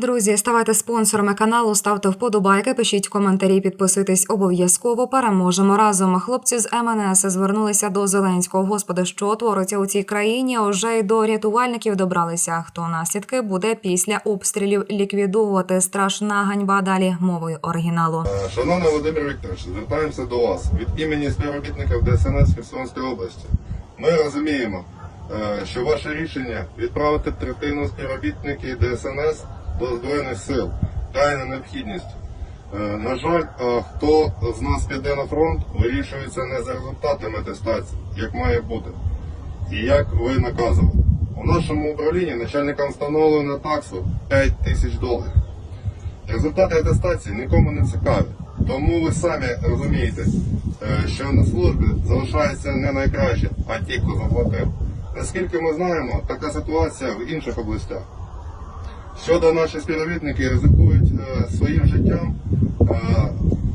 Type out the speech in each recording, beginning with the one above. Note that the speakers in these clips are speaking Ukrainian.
Друзі, ставайте спонсорами каналу, ставте вподобайки, пишіть коментарі, підписуйтесь обов'язково. Переможемо разом. Хлопці з МНС звернулися до Зеленського. Господи, що твориться у цій країні? Уже й до рятувальників добралися. Хто наслідки буде після обстрілів ліквідовувати? Страшна ганьба далі мовою оригіналу. Шановний Володимир Вікторович, звертаємося до вас від імені співробітників ДСНС Херсонської області. Ми розуміємо, е, що ваше рішення відправити третину співробітників ДСНС до Збройних сил крайня необхідність. Е, На жаль, е, хто з нас піде на фронт, вирішується не за результатами атестації, як має бути, і як ви наказували. У нашому управлінні начальникам встановлено таксу 5 тисяч доларів. Результати атестації нікому не цікаві. Тому ви самі розумієте, е, що на службі залишається не найкраще, а ті, хто заплатив. Наскільки ми знаємо, така ситуація в інших областях. Щодо наші співробітники ризикують е, своїм життям, е,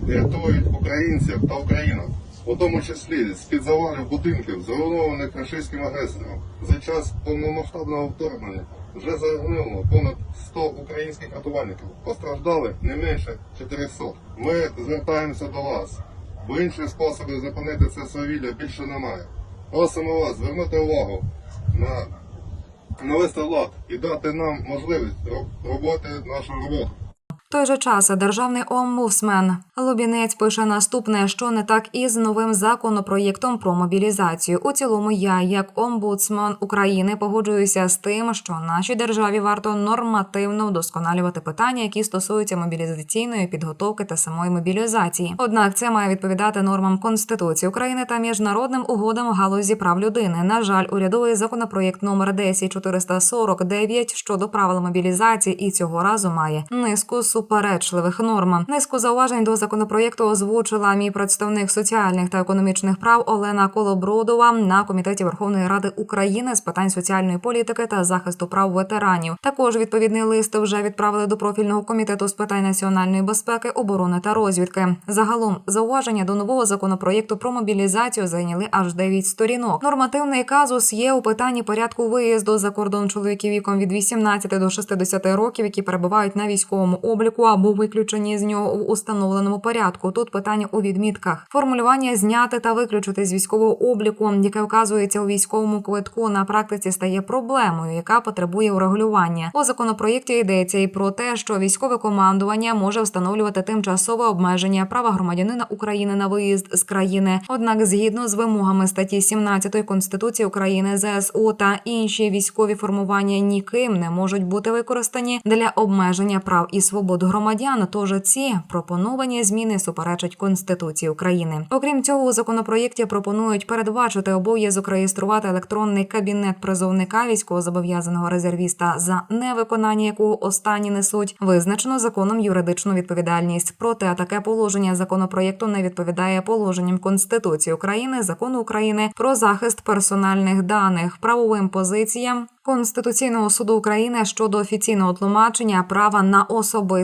рятують українців та Україну, у тому числі з-під завалів будинків, зруйнованих рашистським агресором. За час повномасштабного вторгнення вже загинуло понад 100 українських рятувальників. Постраждали не менше 400. Ми звертаємося до вас, бо інших способів зупинити це свавілля більше немає. Просимо вас звернути увагу на навести лад і дати нам можливість роб- роботи нашу роботу. Той же час державний омбудсмен Лубінець пише наступне, що не так із новим законопроєктом про мобілізацію. У цілому, я, як омбудсмен України, погоджуюся з тим, що нашій державі варто нормативно вдосконалювати питання, які стосуються мобілізаційної підготовки та самої мобілізації. Однак це має відповідати нормам Конституції України та міжнародним угодам в галузі прав людини. На жаль, урядовий законопроєкт номер 10449 щодо правил мобілізації і цього разу має низку суперечливих норм. Низку зауважень до законопроєкту озвучила мій представник соціальних та економічних прав Олена Колобродова на комітеті Верховної Ради України з питань соціальної політики та захисту прав ветеранів. Також відповідний лист вже відправили до профільного комітету з питань національної безпеки, оборони та розвідки. Загалом зауваження до нового законопроєкту про мобілізацію зайняли аж 9 сторінок. Нормативний казус є у питанні порядку виїзду за кордон чоловіків віком від 18 до 60 років, які перебувають на військовому обліку або виключені з нього в установленому порядку. Тут питання у відмітках. Формулювання зняти та виключити з військового обліку, яке вказується у військовому квитку, на практиці стає проблемою, яка потребує урегулювання. У законопроєкті йдеться і про те, що військове командування може встановлювати тимчасове обмеження права громадянина України на виїзд з країни. Однак, згідно з вимогами статті 17 Конституції України, ЗСУ та інші військові формування ніким не можуть бути використані для обмеження прав і свобод громадян. Тож ці пропоновані зміни суперечать Конституції України. Окрім цього, у законопроєкті пропонують передбачити обов'язок реєструвати електронний кабінет призовника військовозобов'язаного резервіста, за невиконання якого останні несуть визначено законом юридичну відповідальність. Проте таке положення законопроєкту не відповідає положенням Конституції України, закону України про захист персональних даних, правовим позиціям. Конституційного суду України щодо офіційного тлумачення права на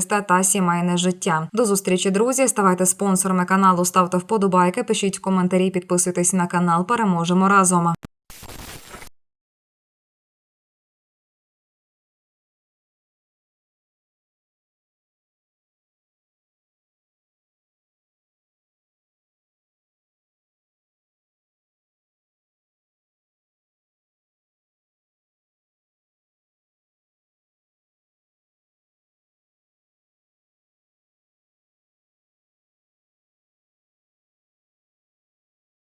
особисте та сімейне життя. До зустрічі, друзі. Ставайте спонсорами каналу, ставте вподобайки, пишіть коментарі, підписуйтесь на канал. Переможемо разом.